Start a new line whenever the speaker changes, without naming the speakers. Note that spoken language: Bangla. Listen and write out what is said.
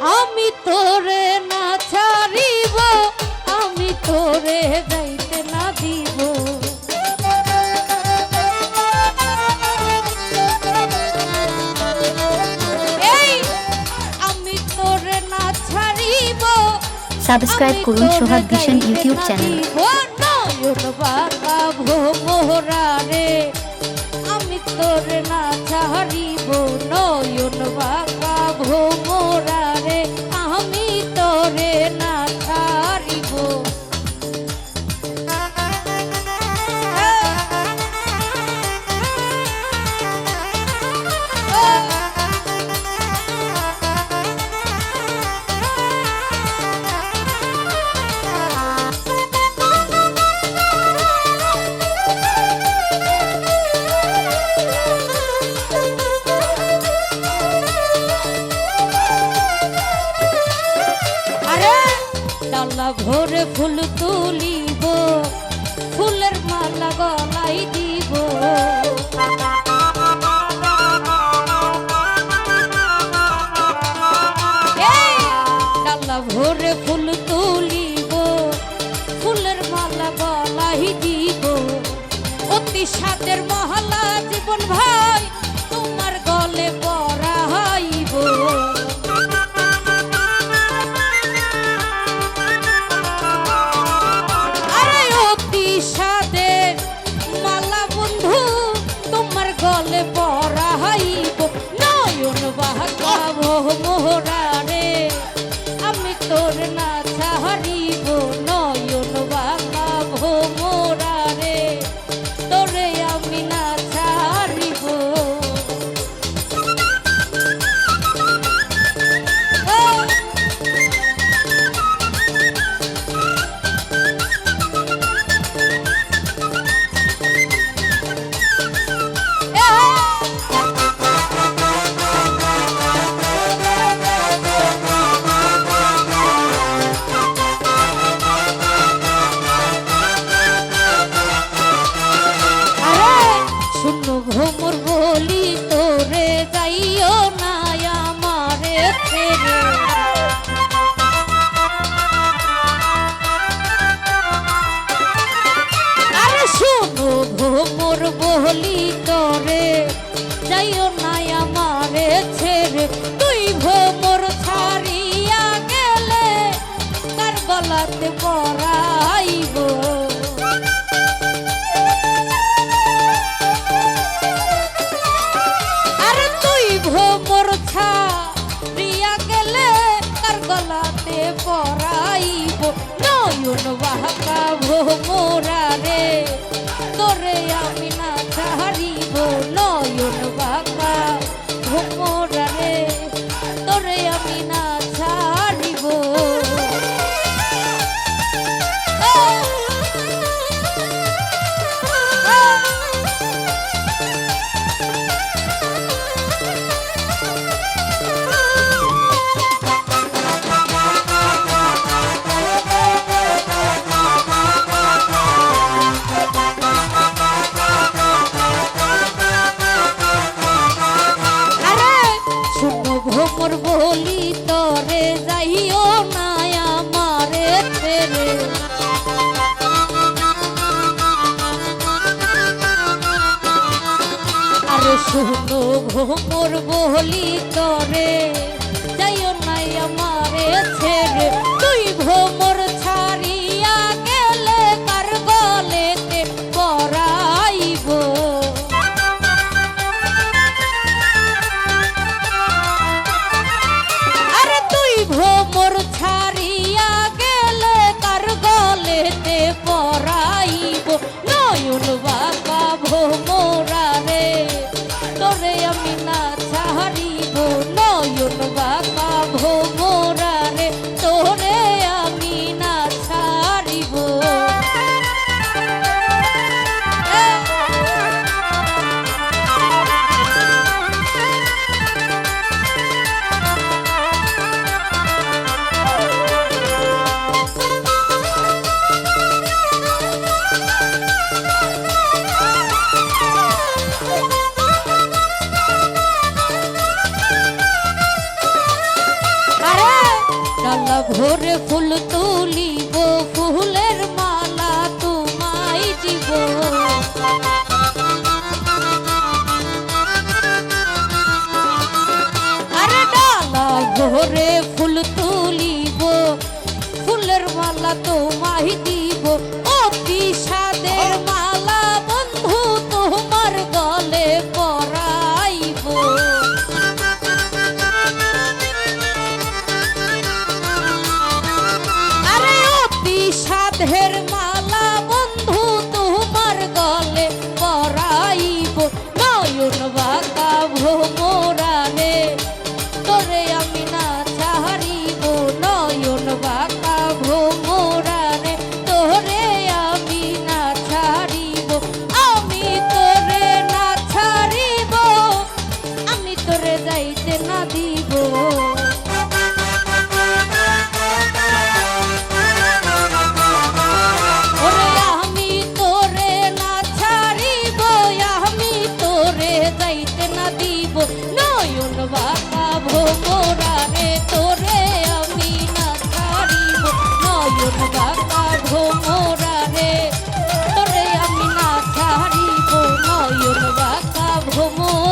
আমি তোরে না ছাড়িব আমি তোরে যাইতে না দিব।
সাবস্ক্রাইব করুন সোহাগ ভিশন ইউটিউব চ্যানেল
আমি তোর না ছাড়িব। নয়ন ডালা ভরে ফুল তুলিব ফুলের মালা গলাই দিব। নাই আমারে ছেড়ে। তুই ভ্রমণ মোর বলি তরে যাইও ফেরে আরে শুনো গো মোর বলি তরে, যাইও না আমারে ছেড়ে। তুই ভ্রমণ ভোরে ফুল তুলিব, ফুলের মালা তোমায় দিব। আরে ডালায় ভোরে ফুল তুলিব, ফুলের মালা তোমায় দিব। 我